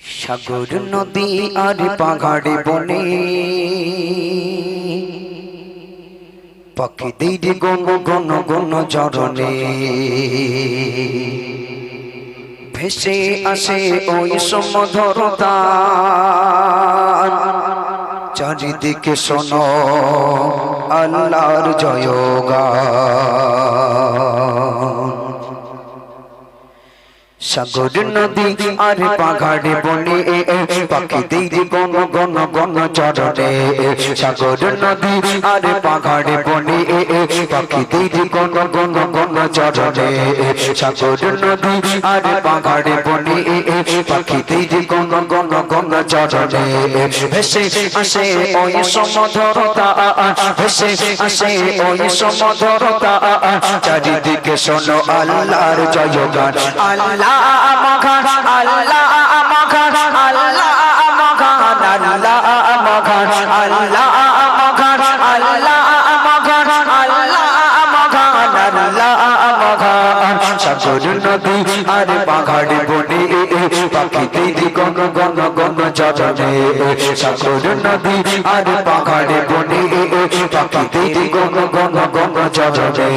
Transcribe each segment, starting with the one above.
সাগর নদী আর পাহাড়ে বনে। পাখিদের গণ গণ গণ চরণে ভেসে আসে ওই সমধরতা চারিদিকে শোনো আল্লাহর জয়গা সাগর নদী আর পাহাড়ে বনে পাখিদের গণ গণ গণ চরণে সাগর নদী আর পাহাড়ে বনে পাখিদের গণ গণ গণ চরণে সাগর নদী আর পাহাড়ে বনে পাখিদের চরণে ভেসে আসে ওই সমধরতা ভেসে আসে ওই সমধরতা। চারিদিকে শোনো আল্লাহর জয়গান। আল্লাহ মখান আল্লাহ মখান আল্লাহ মখান আল্লাহ মখান আল্লাহ মখান আল্লাহ মখান আল্লাহ মখান আল্লাহ মখান। সাগর নদী আর পাহাড় পাখিদের গণ গণ গণ চরণে সাগর নদী আর পাহাড় বনে। পাখিদের গণ গণ গণ চরণে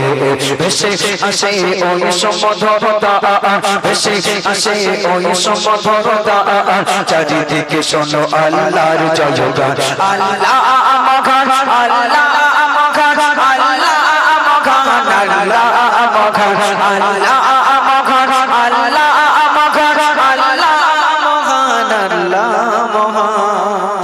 ভেসে আসে ওই সমধরতা। ভেসে আসে ওই সমধরতা। চারিদিকে শোনো আল্লাহর জয়গান। আল্লাহ মখান আল্লাহ মখান আল্লাহ মখান আল্লাহ মখান আল্লাহ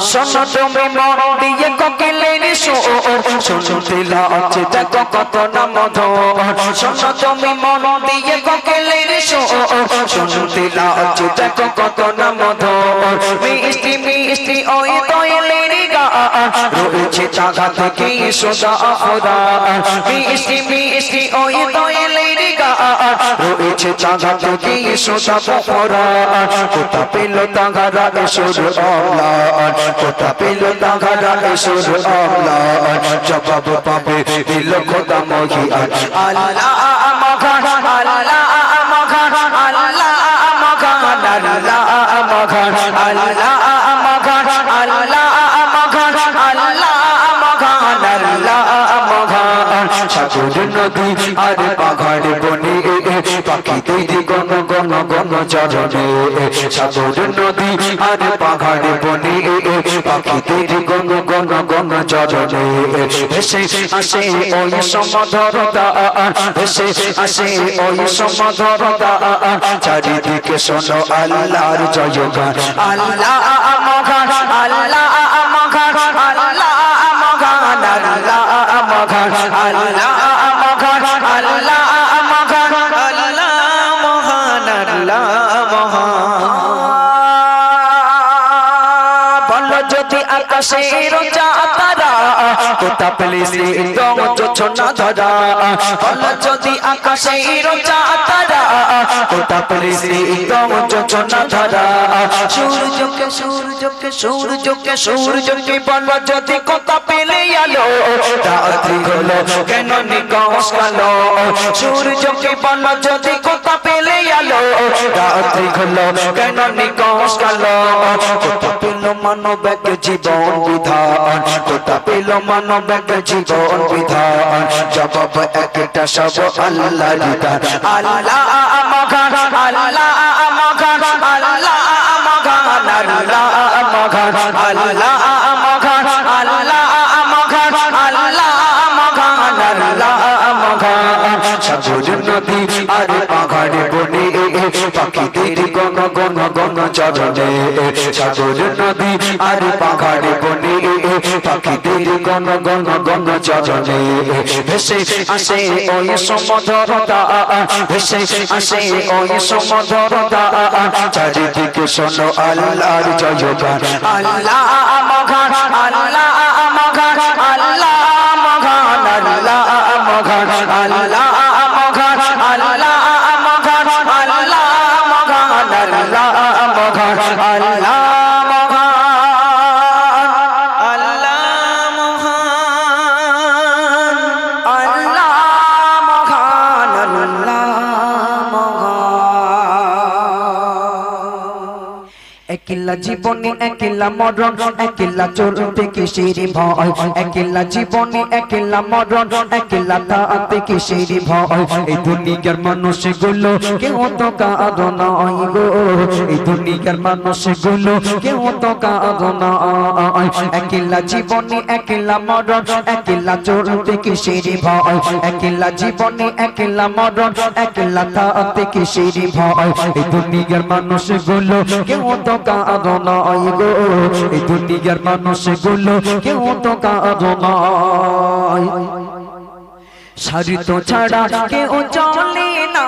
শোনো তুমি মন দিয়ে কোকিলের সুর দিলা আছে দেখো কত না মধুর শোনো তুমি মন দিয়ে কোকিলের সুর দিলা আছে দেখো কত না মধুর মিষ্টি মিষ্টি ওই দোয়েলের গান রয়েছে চাগা থেকে সোজা আফরা মিষ্টি মিষ্টি ওই দোয়েলের গান রয়েছে চাগা থেকে সোজা আফরা কোথা পেল তাগারা এসুর অম্লান? কোথা পেল তাগারা এসুর অম্লান? জবাব পাবে দিল খোদা মহিয়ান। আল্লাহ মখান আল্লাহ মখান আল্লাহ আল্লাহ সাগর নদী আর পাহাড় বনে পাখিদের গণ গণ গণ চরণে সাগর নদী আর পাহাড় বনে পাখিদের গণ গণ গণ চরণে ভেসে আসে ওই সমধরতা, ভেসে আসে ওই সমধরতা, চারিদিকে শোনো আল্লাহর জয়গান, আল্লাহ আল্লাহ আল্লাহ আল্লাহ আল্লাহ আল্লাহ মহান আল্লাহ মহান। বল যদি আকাশের কোথা পেলে সে রং যোছনা ধরা। বল যদি আকাশের চাতারা কোথা পেলে সে রং যোছনা ধরা। সূর্যকে সূর্যকে সূর্যকে সূর্যকে বল যদি কোথা পেলে আলো রাত্রি হলো কেন নিকশ কালো? সূর্যকে বল যদি কোথা পেলে আলো রাত্রি হলো কেন নিকশ কালো? কোথা পেল মানব এক জীবন বিধান। কোথা পেল মানব এক জীবন বিধান? জবাব একটা সব আল্লাহ বিধান। আল্লাহ মখান আল্লাহ মখান আল্লাহ মখান আল্লাহ মখান আল্লাহ আর পাহাড়ে বনে পাখিদের গণ গণ গণ চরণে, সাগর নদী আর পাহাড়ে বনে পাখিদের গণ গণ গণ চরণে, ভেসে আসে ওই সমধরতা ভেসে আসে ওই সমধরতা চারিদিকে শোনো আল্লাহর জয়গান। আল্লাহ মখান আল্লাহ মখান আল্লাহ মখান আল্লাহ মখান আল্লাহ একলা জীবনে, একলা মরণ, একলা চলতে কিসের ভয়? একলা জীবনে, একলা মরণ, একলা তাতে কিসের ভয়? এই দুনিয়ার মানুষগুলো কেউ তো কাঁদো নয় গো। এই দুনিয়ার মানুষগুলো কেউ তো কাঁদো নয় একলা জীবনে, একলা মরণ, একলা চলতে কিসের ভয়? একলা জীবনে, একলা মরণ, একলা তাতে কিসের ভয়? এই দুনিয়ার মানুষগুলো কেউ তো কাঁদো নয় গো। এই দুনিয়ার মানুষগুলো কেউ তো নয় সারি তো ছাড়া কেউ চলে না।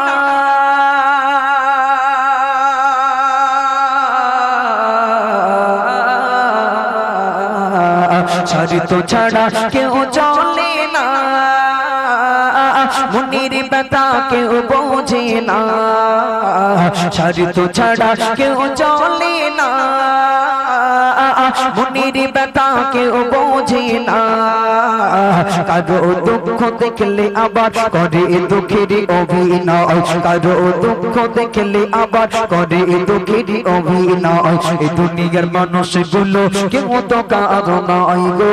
সারি তো ছাড়া কেউ চলে মনির ব্যথা কেউ বোঝে না। সারি তো ছাড়া কেউ চলে না। মনির ব্যথা কেউ বোঝে না। কারও দুঃখ দেখলে আবার করে দুঃখের অভিনয়। কারও দুঃখ দেখলে আবার করে দুঃখের অভিনয়। এই দুনিয়ার মানুষগুলো কেউ তো কারও নয় গো।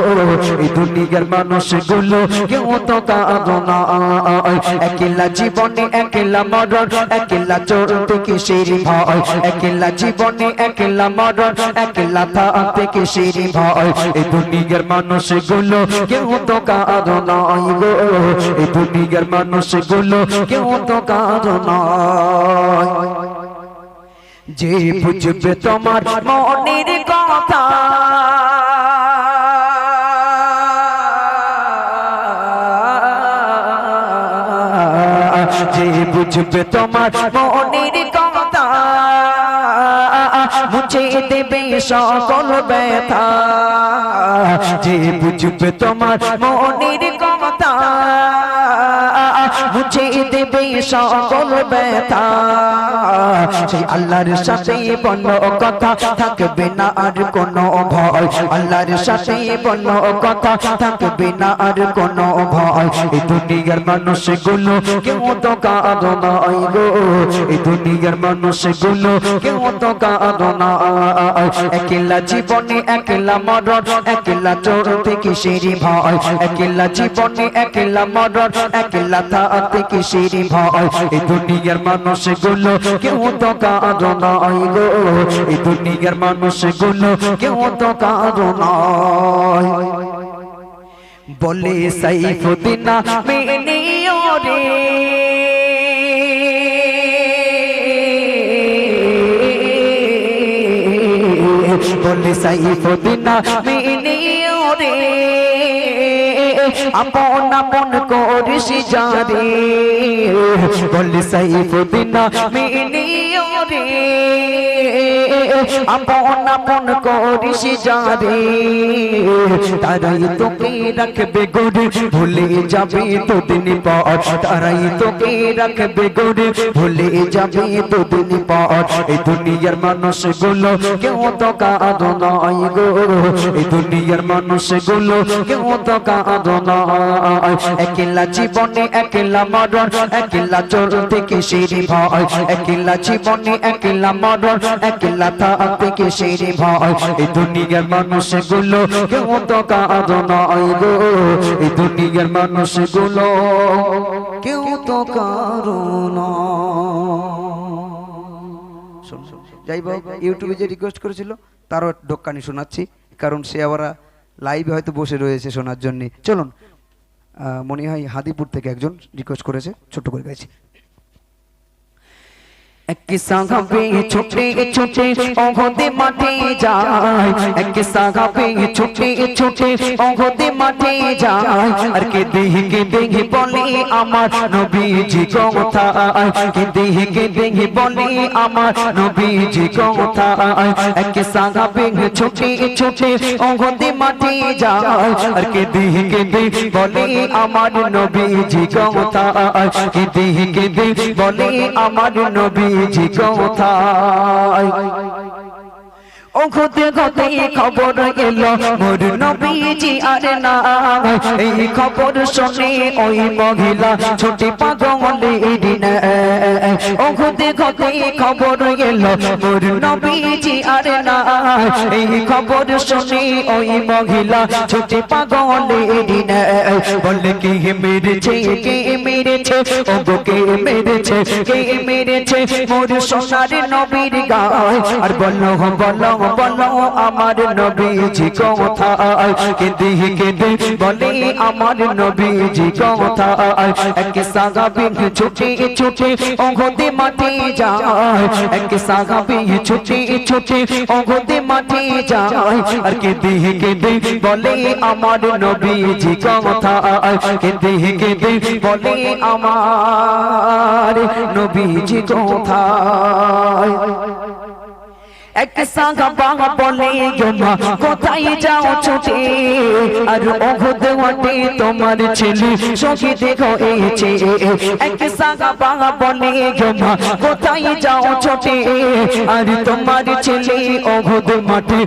এই দুনিয়ার মানুষগুলো কেউ তো কারও নয় একলা জীবনে একলা মরণ, একলা চলতে কিসের ভয়? একলা জীবনে একলা মরণ, একলা থাকতে কিসের ভয়, এই দুনিয়ার মানুষগুলো কেউ তো কারও নয় গো। এই দুনিয়ার মানুষগুলো কেউ তো কারও নয় যে বুঝবে তোমার মনের কথা। যে বুঝবে তোমার মনের কথা। মুছে দেবে সকল ব্যথা। যে বুঝবে তোমার মনের কথা মুছে দেবে সকল ব্যথা। সেই আল্লাহর সাথে বন্য কথা থাকবে না আর কোনো ভয়। আল্লাহর সাথে বন্য কথা থাকবে না আর কোনো ভয়। এই দুনিয়ার মানুষগুলো কেউ তো কাঁদো নয় গো। এই দুনিয়ার মানুষগুলো কেউ তো কাঁদো না একলা জীবনে একলা মরণ একলা চলতে কিসের ভয় একলা জীবনে একলা মরণ একলা থাকতে কিসের ভয়? এই দুনিয়ার মানুষগুলো কেউ তো কাঁদো নয় গো। এই দুনিয়ার মানুষগুলো কেউ তো কাঁদো নয় বলে সাইফুদ্দিনা মেনিও রে। বলে সাইফুদ্দিনা মেনিও রে। আপন আপন করিস যারে বলে সাইফুদ্দিনা মেনিও রে আপন আপন করিস যারে। তারাই তোকে রাখবে গড়ে ভুলে যাবে দুদিন পর। তারাই তোকে রাখবে গড়ে ভুলে যাবে দুদিন পর। এই দুনিয়ার মানুষগুলো কেউ তো কাঁদো নয় গো। এই দুনিয়ার মানুষগুলো কেউ তো কাঁদো নয় একলা জীবনে একলা মরণ, একলা চলতে কিসের ভয়। একলা জীবনে একলা মরণ, একলা কিসের ভয়। এই দুনিয়ার কেউ তো কাঁদো নয় গো। এই দুনিয়ার কেউ তো কারও যাই ইউটিউবে যে রিকোয়েস্ট করেছিল, তারও ডোক্কানি শোনাচ্ছি, কারণ সে আবার লাইভে হয়তো বসে রয়েছে শোনার জন্য। চলুন মনে হয় হাদিপুর থেকে একজন রিকোয়েস্ট করেছে, ছোট্ট করে গাইছি। এক সাগাবে ছোটে ছোটে অঘদে মাঠে যায় এক সাগাবে ছোটে ছোটে অঘদে মাঠে যায় আর কে দেহি কে দেহি বলে আমার নবীজি কথা কে দেহি কে দেহি বলে আমার নবীজি কথা এক সাগাবে ছোটে ছোটে অঘদে মাঠে যায় আর কে দেহি কে দেহি বলে আমার নবীজি কথা কে দেহি কে দেহি বলে আমার নবীজি কোথায় ও খুদে গতে খবর এলো। মোর নবীজি আর না এই খবর শুনে ওই মহিলা ছোটি পাগলের ও খুদে গতে খবর এলো। মোর নবীজি আর না এই খবর শুনে ওই মহিলা ছোটি পাগলের বলে, কি মেরেছে? কে মেরেছে? ও গো কে মেরেছে? কে মেরেছে? মোর সোনার নবীর গায়। আর বলো বলো বলো আমার নবীজি কথা কেঁদে কেঁদে বলে আমার নবীজি কথা এক সাগাবি ছুটে ছুটে অঘতে মাঠে যায়। এক সাগাবি ছুটে ছুটে অঘতে মাঠে যায়। আর কেঁদে কেঁদে বলে আমার নবীজি কথা কেঁদে কেঁদে বলে আমার নবীজি কোথায়? এক সাহাবা বলে জমা কোথায় যাও ছুটে? আর ওয়াটে তোমার ছেলে শহীদ হয়েছে এক সাহাবা বলে জমা কোথায় যাও আর তোমার ছেলে মাঠে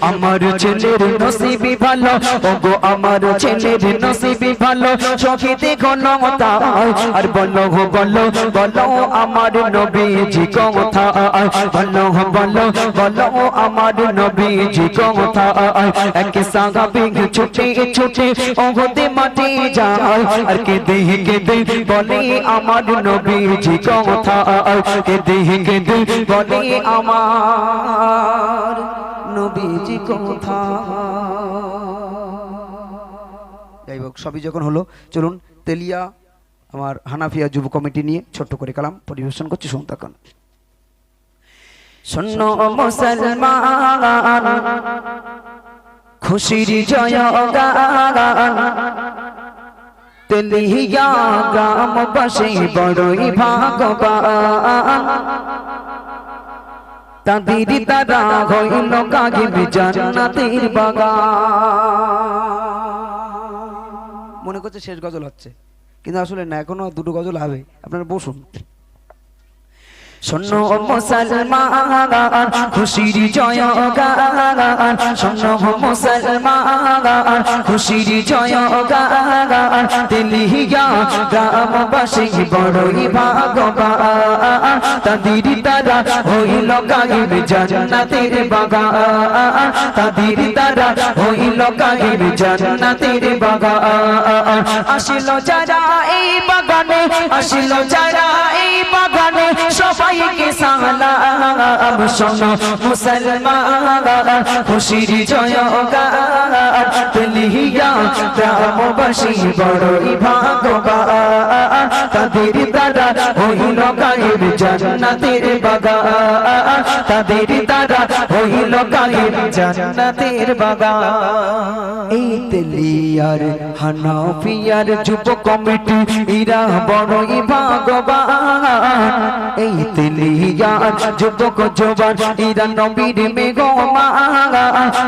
আমার ছেলের নসিবি ভালো, ওগো আমার ছেলের নসিবি ভালো শহীদ ঘনতা আর বলো বলো বলো আমার নবীজি কথা বলো বলো বলো, আমার নবীজি কথা এক সাহাবী ছুটে ছুটে ওহদে মাঠে যায়। আর কে কে বলে আমার নবীজি কথা কে কে বলে আমার নবীজি কথা যাই হোক, সবই যখন হলো, চলুন তেলিয়া, আমার হানাফিয়া যুব কমিটি নিয়ে ছোট্ট করে কালাম পরিবেশন করছি শোনো মুসলমান, খুশির জয় গান তেলিয়া গ্রাম বসে বড়ই ভাগবান তাদের তারা হইল কাগিব জান্নাতের বাগান। মনে করছে শেষ গজল হচ্ছে, কিন্তু আসলে না, এখনও দুটো গজল হবে। আপনারা বসুন। শোনো মুসলমান, খুশির জয় গান শোনো মুসলমান, খুশির জয় গান দিলিয়া গ্রামবাসী বড়ই ভাগবান তাদের তারা হইল গাইব জান্নাতের বাগান। তাদের তারা হইল গাইব জান্নাতের বাগান। আসিল যারা এই বাগানে, আসিল যারা এই বাগানে। সবাইকে সালাম। শোনো মুসলমান, খুশির জয় গান তুলিয়া গ্রামবাসী বড়ই ভাগবান তাদের দ্বারা হইল গায়েব জান্নাতের বাগান। তাদের দ্বারা হইল গায়েব জান্নাতের বাগান। এই তেলিয়ার, হানাফিয়ার যুব কমিটি ইরা বড়ই ভাগবান এই তেলিয়ার যুবক জবান ইরা নবীর মেঘমা।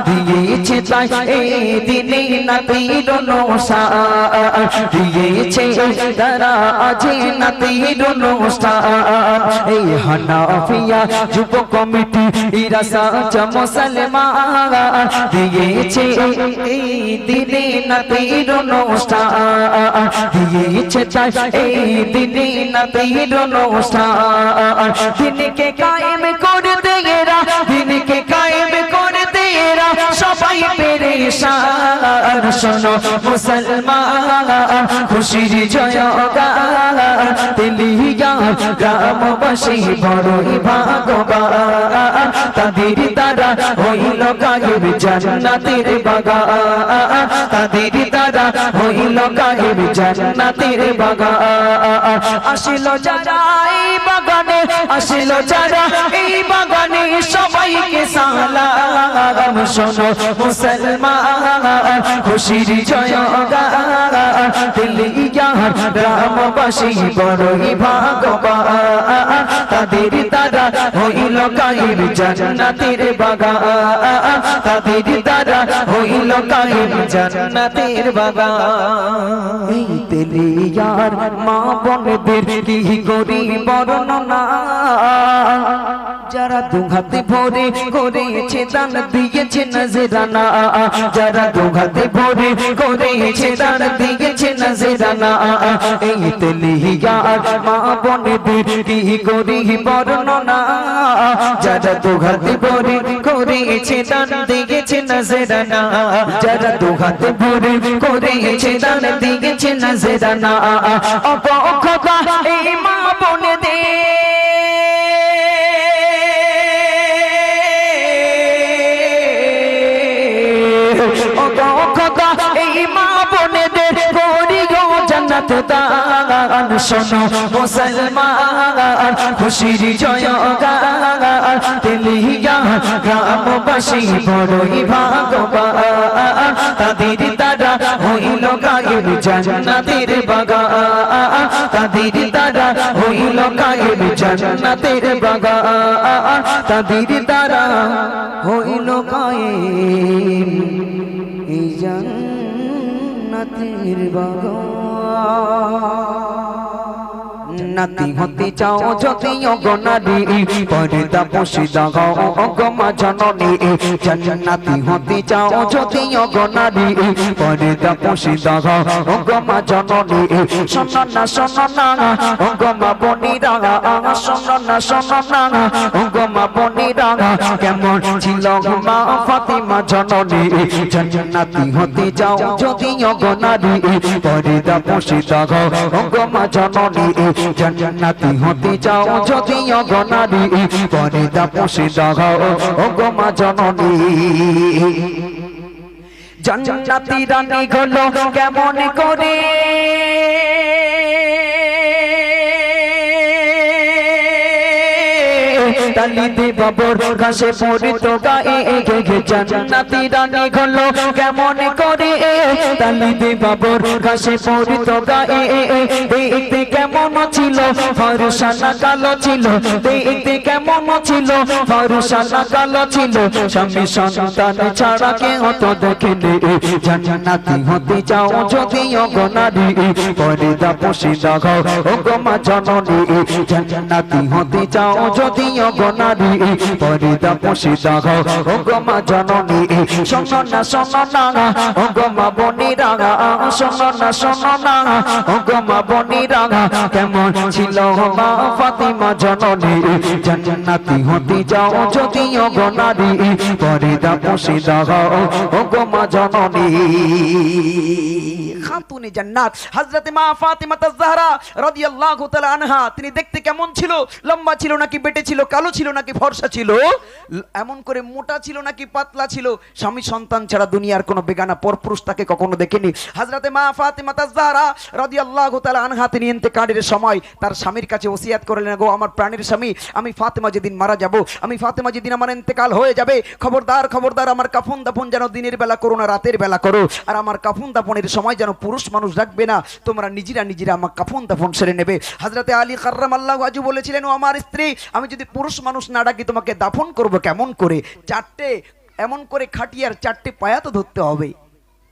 দিয়েছে তাই এই দিনে নাতির নৌসা দিয়েছে তারা আছে নাতির নৌসা এই হানাফিয়া যুব কমিটি ইরা সাচা মুসলমান। দিয়েছে এই দিনে নাতির নৌসা দিয়েছে তাই এই দিনে নাতির নৌসা দিনকে কায়েম করতে পেরেশান শোনো মুসলমান, খুশির জয় গান তেলিয়া গ্রামবাসী বড়ই ভাগবান তাদের তারা হইল গায়েব জান্নাতের বাগান, তাদের তারা হইল গায়েব জান্নাতের বাগান, আসিল যারা এই বাগানে আসিল যারা এই বাগানে সবাইকে সালাম। শোনো মুসলমান, খুশির জয় গান দিলিয়া রামবাসী বড়ই ভাগবান তাদের তারা হইল গায়েব জান্নাতের বাগান। তাদের হইল জান্নাতের এই মা বনদের কি করি বর্ণনা? যারা দুঘাতে ভরে করেছে দান দিয়েছে নজরানা যারা দুঘাতে ভরে করেছে দান দিয়েছে নজরানা এই তেলিয়া মা বনেদের কি করি বর্ণনা যারা দুঘাতে ভরে করেছে দান দিয়েছে নজরানা যারা দুঘাতে ভরে করেছে দান দিয়েছে নজরানা অপখতা এই মা বনেদের জান্নাত দান শোনো, মুসলমান, খুশির জয় গান তেলিয়া গ্রামবাসী বড়ই ভাগবান তাদের দ্বারা হইল গায়ের জান্নাতের বাগান, তাদের দ্বারা হইল গায়ের জান্নাতের বাগান, তাদের দ্বারা হইল গায়ের এই জান্নাতের বাগান। Ah. নাতি হতে চাও যদি অগনারি পর্দা পশিদা গাও অগমা জননী, জান্নাতি হতে চাও যদি অগনারি পর্দা পশিদা গাও অগমা জননী শোনা শোনা অগমা বনিরা শোনা শোনা অগমা বনিরা, কেমন ছিল মা ফাতিমা জননী, জান্নাতি হতে চাও যদি অগনারি পর্দা পশিদা গাও অগমা জননী জান্নাতি হতে চাও যদি অগনারী পরে দা পুষে দাও অগমা জননী জান্নাতি রানী হলো কেমন করে? তালিতে বাবর ঘাসে পড়িত গায়ে গে জান্নাতি রানী হলো। কেমন করে তালিতে বাবর ঘাসে পড়িত গায়ে দেখতে কেমন ছিল? ফরসানা কালো ছিল। দেখতে কেমন ছিল? ফরসানা কালো ছিল। স্বামী সন্তান ছাড়া কে হতো দেখেনি। জান্নাতি হতে চাও যদি অগনারী পরে দা পুষি দাও অগমা জননী। জান্নাতি হতে চাও যদি অগনারী পরে দা পুষি দাও অগমা জননী কেমন ছিল মা ফাতিমা জননী? হতে যাও যদি অগনারী পরে দা পুষি দাও অগমা জননী। খাতুনে জান্নাত, হযরতে মা ফাতিমা রাদিয়াল্লাহু তাআলা আনহা, তিনি দেখতে কেমন ছিল? লম্বা ছিল নাকি বেটে ছিল? কালো ছিল নাকি ফর্সা ছিল? এমন করে মোটা ছিল নাকি পাতলা ছিল? স্বামী সন্তান ছাড়া দুনিয়ার কোনো বেগানা পরপুরুষ তাকে কখনো দেখেনি। হযরতে মা ফাতিমা তাজ-জাহরা রাদিয়াল্লাহু তাআলা আনহা, তিনি ইন্তেকালের সময় তার স্বামীর কাছে ওসিয়াত করলেন, গো, আমার প্রাণের স্বামী, আমি ফাতেমা যেদিন মারা যাব, আমি ফাতেমা যেদিন আমার ইন্তেকাল হয়ে যাবে, খবরদার খবরদার, আমার কাফন দাফন যেন দিনের বেলা করো না, রাতের বেলা করো, আর আমার কাফন দাফনের সময় যেন পুরুষ মানুষ রাখবে না, তোমরা নিজেরা নিজেরা আমার কাফন দাফন সেরে নেবে। হাজরাতে আলী কার্রাম আল্লাহ আজু বলেছিলেন, ও আমার স্ত্রী, আমি যদি পুরুষ মানুষ না ডাকি তোমাকে দাফন করব কেমন করে? চারটে, এমন করে খাটিয়ার চারটে পায়া তো ধরতে হবে।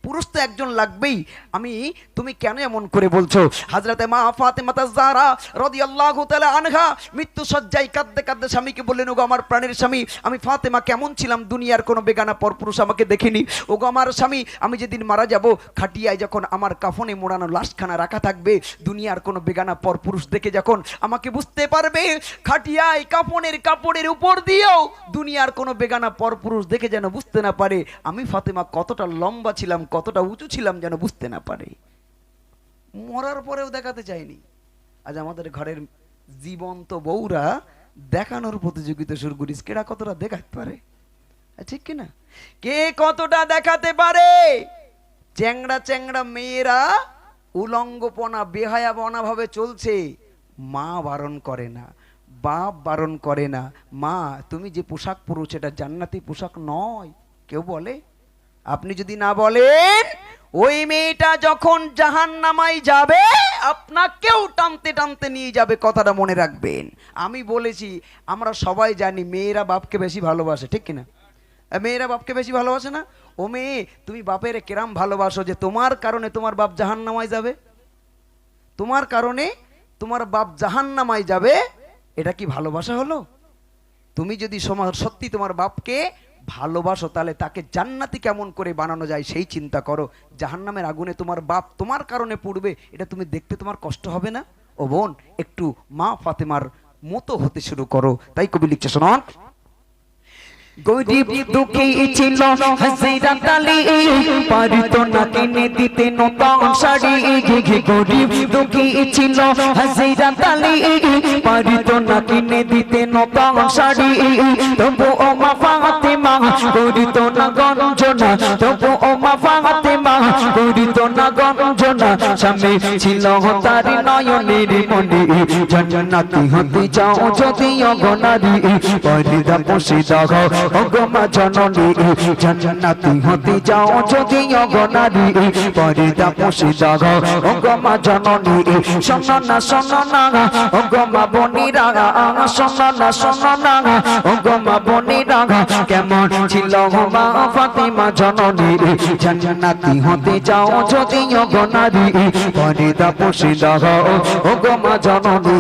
পুরুষ তো একজন লাগবেই। আমি, তুমি কেন এমন করে বলছো? হাজরাতে মা ফাতেমা তাজজারা রাদিয়াল্লাহু তাআলা আনহা মৃত্যু সজ্জায় কাঁদতে কাঁদতে স্বামীকে বললেন, ওগো আমার প্রাণের স্বামী, আমি ফাতেমা কেমন ছিলাম? দুনিয়ার কোনো বেগানা পরপুরুষ আমাকে দেখেনি। ওগো আমার স্বামী, আমি যেদিন মারা যাব, খাটিয়ায় যখন আমার কাফনে মোড়ানো লাশখানা রাখা থাকবে, দুনিয়ার কোনো বেগানা পরপুরুষ দেখে যখন আমাকে বুঝতে পারবে, খাটিয়ায় কাফনের কাপড়ের উপর দিয়েও দুনিয়ার কোনো বেগানা পরপুরুষ দেখে যেন বুঝতে না পারে, আমি ফাতেমা কতটা লম্বা ছিলাম কতটা উঁচু ছিলাম যেন বুঝতে না পারে। মরার পরেও দেখাতে চাইনি। আজ আমাদের ঘরের জীবন্ত বউরা দেখানোর প্রতিযোগিতা শুরু করিস। কেডা কতটা দেখাতে পারে? ঠিক কিনা? কে কতটা দেখাতে পারে? চ্যাংড়া চ্যাংড়া মেয়েরা উলঙ্গপনা, বেহায়াপনা ভাবে চলছে। মা বারণ করে না, বাপ বারণ করে না। মা, তুমি যে পোশাক পরুছ সেটা জান্নাতি পোশাক নয়, কেউ বলে? আপনি যদি না বলেন, ওই মেয়েটা যখন জাহান নামাই যাবে, আপনাকেও টানতে টানতে নিয়ে যাবে, কথাটা মনে রাখবেন। আমি বলেছি, আমরা সবাই জানি মেয়েরা বাপকে বেশি ভালোবাসে, ঠিক কিনা? মেয়েরা বাপকে বেশি ভালোবাসে না? ও মেয়ে, তুমি বাপের কেরাম ভালোবাসো যে তোমার কারণে তোমার বাপ জাহান নামায় যাবে? তোমার কারণে তোমার বাপ জাহান নামায় যাবে? এটা কি ভালোবাসা হলো? তুমি যদি সত্যি তোমার বাপকে ভালোবাসো, তাহলে তাকে জান্নাতি কেমন করে বানানো যায় সেই চিন্তা করো। জাহান্নামের আগুনে তোমার বাপ তোমার কারণে পড়বে, এটা তুমি দেখতে তোমার কষ্ট হবে না? ও বোন, একটু মা ফাতেমার মতো হতে শুরু করো। তাই কবি লিখছে, শোনান। গরিব দুঃখী ছিল হাসিরাত আলী পারিত না কিনে দিতে নতুন শাড়ি। গরিব দুঃখী ছিল হাসিরাত আলী পারিত না কিনে দিতে নতুন শাড়ি। তবু ও মা ফাতেমা করিত না গঞ্জনা। তবু ও মা ফাতেমা করিত না গঞ্জনা। স্বামী ছিল তার নয়নের মনে জান্নাতি হতে যাও যদি অগনারী পরিদা পশি দাগ অগমা জননী, জান্নাতি হতে যাও যদি অগনারী পরিদা পশি দাগ অগমা জননী শোনো না শোনো না অগমা বনিরা শোনো না শোনো না অগমা বনিরা, কেমন ছিল মা ফাতিমা জননী, জান্নাতি হতে যাও যদি অগনারী পরিদা পশি দাগ অগমা জননী।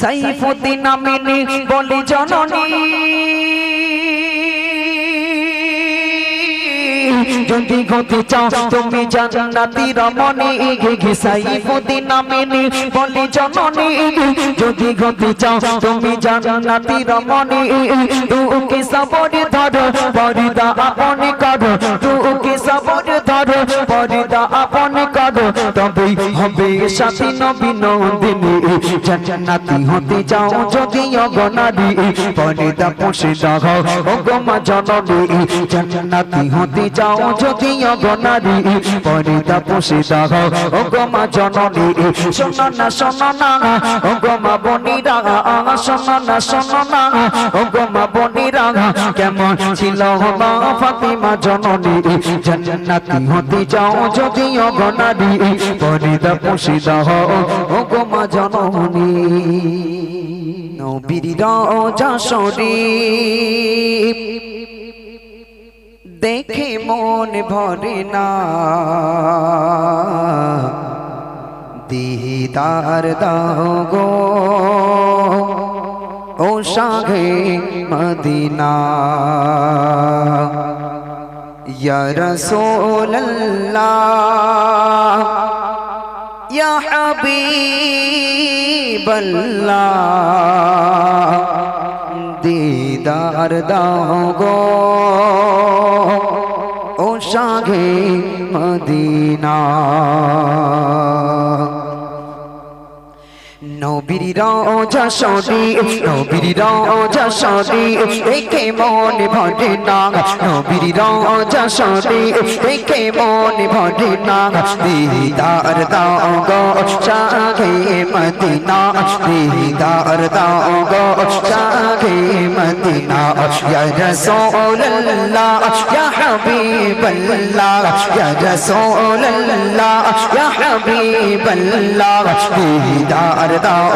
সাইফুদ্দিন আমিনী বলি জননী। যদি হতে চাও তুমি জান্নাতি রমণী সাইফুদ্দিন আমিনী বলি জননী যদি হতে চাও তুমি জান্নাতি রমণী তুকে সবরে ধরো পরিদা আপনি করো। তুকে সবরে ধরো পরিদা আপনি করো। তবে হবে সাথী নবী নন্দিনী। জান্নাতি হতে যাও যদি অগনারী পরিদা পোষে দাও অগমা জননী। জান্নাতি হতে যাও যদি অগনারী পরিদা পোষে দাও অগমা জননী শোনো না শোনো না অগমা বনিরা শোনো না শোনো না অগমা বনিরা কেমন ছিল মা ফাতিমা জননী? জান্নাতি হতে যাও যদি অগনারী পরিদা পোষে দাও অগমা জননী, নবীর রাজা শরীফ। দেখে মন ভরে না। দিদার দাও গো ও সাঘে মদিনা রাসূলুল্লাহ ইয়া হাবিবাল্লাহ। দিদার দাও গো ও মদিনা। নবীর রাজা সরি নবীর রাজা সরি দেখে মন ভরে না নবীর রাজা সরি দেখে মন ভরে না দিদার দাও গো শাহে মদিনা দিদার দাও গো শাহে মদিনা ইয়া রাসূলুল্লাহ ইয়া হাবিবাল্লাহ ইয়া রাসূলুল্লাহ ইয়া হাবিবাল্লাহ দিদার দাও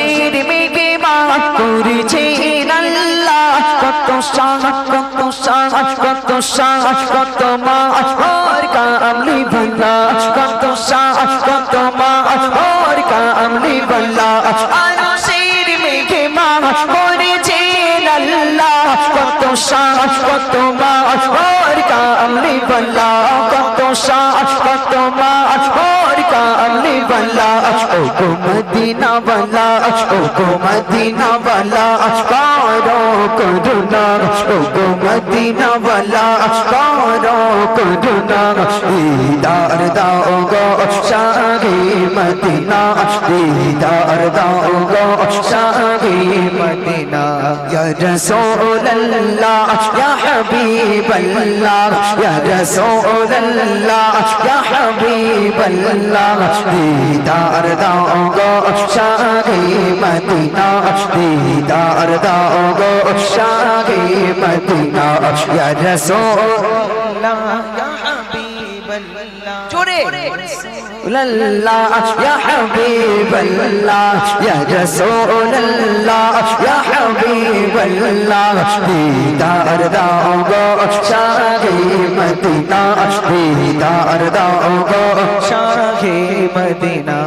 সাহ কত সাহ কত সাহ কত মা আর কামলি ভাল্লা কত সাহ কত মা আর কামলি ভাল্লা আরও শের মেঘে মা করেছে আল্লাহ কত সাহ কত মা আর কত মা কামলি বালা ও গো মদিনা বালা ও গো মদিনা বালা করো করুণা ও গো মদিনা বালা করো করুণা দিদার দাও গো শাহে মদিনা দিদার দাও গো ইয়া রাসূলুল্লাহ ইয়া হাবিবাল্লাহ ইয়া রাসূলুল্লাহ ইয়া হাবিবাল্লাহ দিদার দাও গো শাহে মদিনা দিদার দাও গো শাহে মদিনা ইয়া রাসূলুল্লাহ ইয়া হাবিবাল্লাহ الله يا حبيب الله يا رسول الله يا حبيب الله دیدار داؤ گو شاہی مدینہ دیدار داؤ گو شاہی مدینہ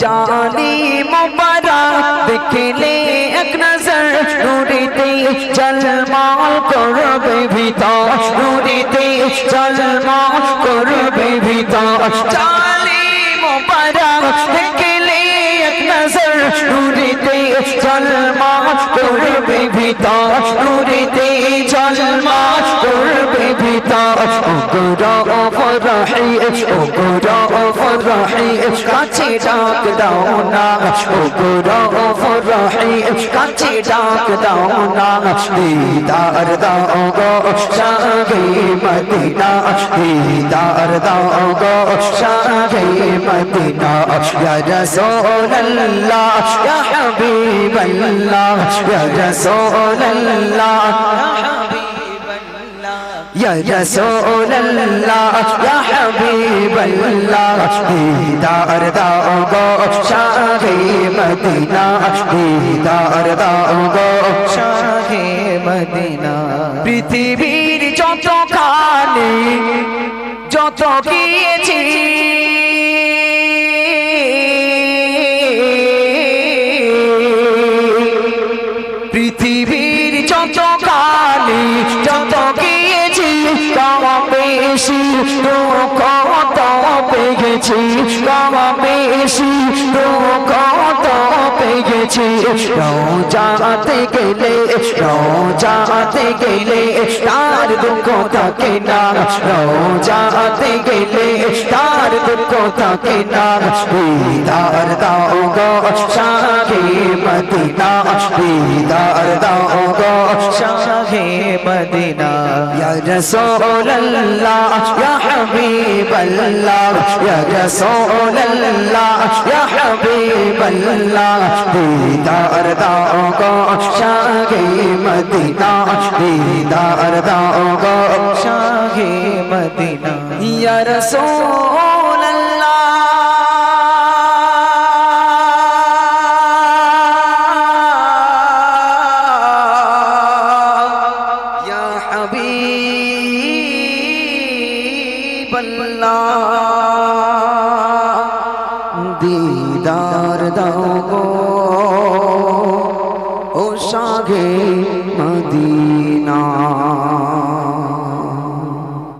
جانی مبارک دکھلے ایک نظر نوری دی جلمال کربے بھی تا نوری دی جلمال کربے بھی تا করবে? ভিতর নুরিতে জলমাল করবে ভিতর ওগরা ফরহি ওগরা ফরহি কাছে ডাক দাও না। ওগরা ফরহি কাছে ডাক দাও না। দিদার দাও গো শাহে মদিনা। দিদার দাও গো শাহে মদিনা। ইয়া রাসূলুল্লাহ, ইয়া হাবিবাল্লাহ, ইয়া রাসূলুল্লাহ رسول الله يا رسول الله يا حبيب الله دیدار داؤ گو شاہ مدینہ دیدار داؤ گو شاہ مدینہ পৃথিবীর যত খানি যত গিয়েছি কত পেয়েছি। কম বেশি কত পেয়েছি। রোজাতে গেলে রোজাতে গেলে তার দুঃখ থাকে না। রোজাতে গেলে তার দুঃখ থাকে না। দিদার দাও গো শাহে মদিনা। দিদার দাও গো শাহে মদিনা। ইয়া রাসূলুল্লাহ, ইয়া হাবিবাল্লাহ, ইয়া রাসূলুল্লাহ, ইয়া হাবিবাল্লাহ। দিদার দাও গো শাহে মদিনা দিদার দাও গো শাহে মদিনা ইয়া রাসূলুল্লাহ